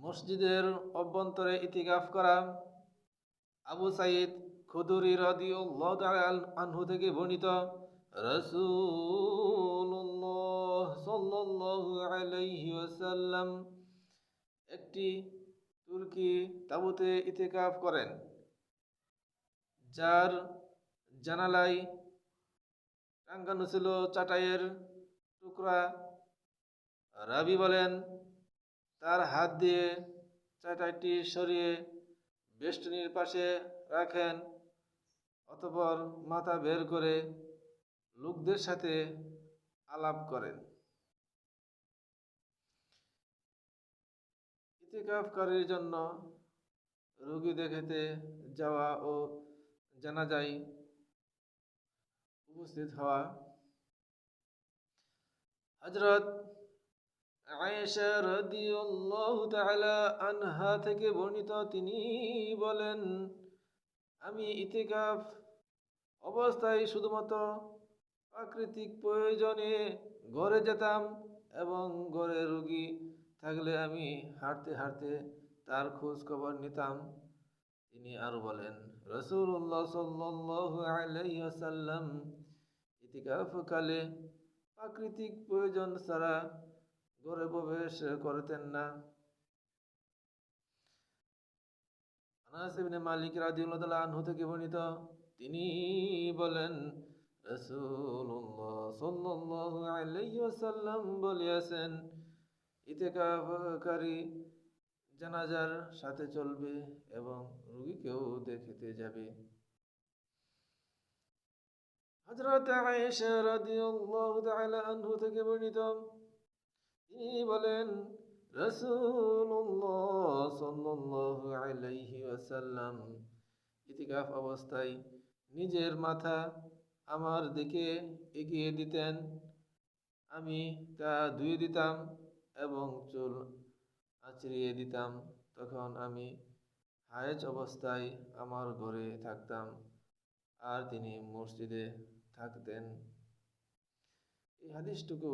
মসজিদের অভ্যন্তরে ইতিকাফ করা। আবু সাইদ খুদুরি রাদিয়াল্লাহু তাআলা আনহু থেকে বর্ণিত, রাসূলুল্লাহ একটি তুর্কি তাঁবুতে ইতিকাফ করেন, যার জানালায় টাঙ্গানো ছিল চাটাইয়ের টুকরা। রাবি বলেন তার হাত দিয়ে চাটাইটি সরিয়ে বেষ্টনীর পাশে রাখেন, অতপর মাথা বের করে লোকদের সাথে আলাপ করেন। ইতিকাফকারীর জন্য রোগী দেখাতে যাওয়া ও জানাজায় উপস্থিত হওয়া। হজরত আয়েশা রাদিয়াল্লাহু তাআলা আনহা থেকে বর্ণিত, তিনি বলেন, আমি ইতিকাফ অবস্থায় শুধুমাত্র প্রাকৃতিক প্রয়োজনে ঘরে যেতাম এবং ঘরে রোগী থাকলে আমি হাঁটতে হাঁটতে তার খোঁজ খবর নিতাম। তিনি আরও বলেন রসুল্লাহ সাল্লাল্লাহু আলাইহি ওয়াসাল্লাম ইতিকাফ কালে প্রাকৃতিক প্রয়োজন ছাড়া ঘরে প্রবেশ করতেন না। আনাস ইবনে মালিক আনহু থেকে বর্ণিত, তিনি বলেন, রাসূলুল্লাহ সাল্লাল্লাহু আলাইহি ওয়াসাল্লাম বলিয়াছেন, ইতিকাফকারী জানাজার সাথে চলবে এবং রোগীকেও দেখিতে যাবে। হযরত আয়েশা রাদিয়াল্লাহু তাআলা আনহু থেকে বর্ণিত তিনি বলেন? ওয়াসাল্লাম ইতিকাফ অবস্থায় নিজের মাথা আমার দিকে এগিয়ে দিতেন। আমি তা ধুয়ে দিতাম এবং চুল আঁচড়িয়ে দিতাম। তখন আমি হায়েজ অবস্থায় আমার ঘরে থাকতাম আর তিনি মসজিদে থাকতেন। এই হাদিসটুকু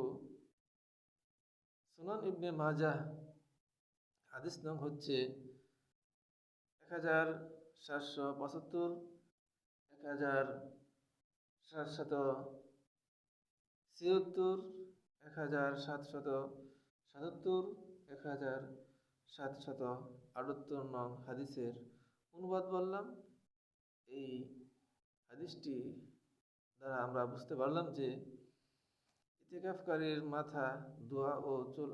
সুনান ইবনে মাজাহ হাদিস নং হচ্ছে এক হাজার সাতশো পঁচাত্তর এক হাজার সাতশত ছিয়াত্তর এক হাজার সাতশত সাতাত্তর এক হাজার সাতশত আটাত্তর নং হাদিসের অনুবাদ বললাম। এই হাদিসটি দ্বারা আমরা বুঝতে পারলাম যে ইতিকাফকারীর মাথা ধোয়া ও চুল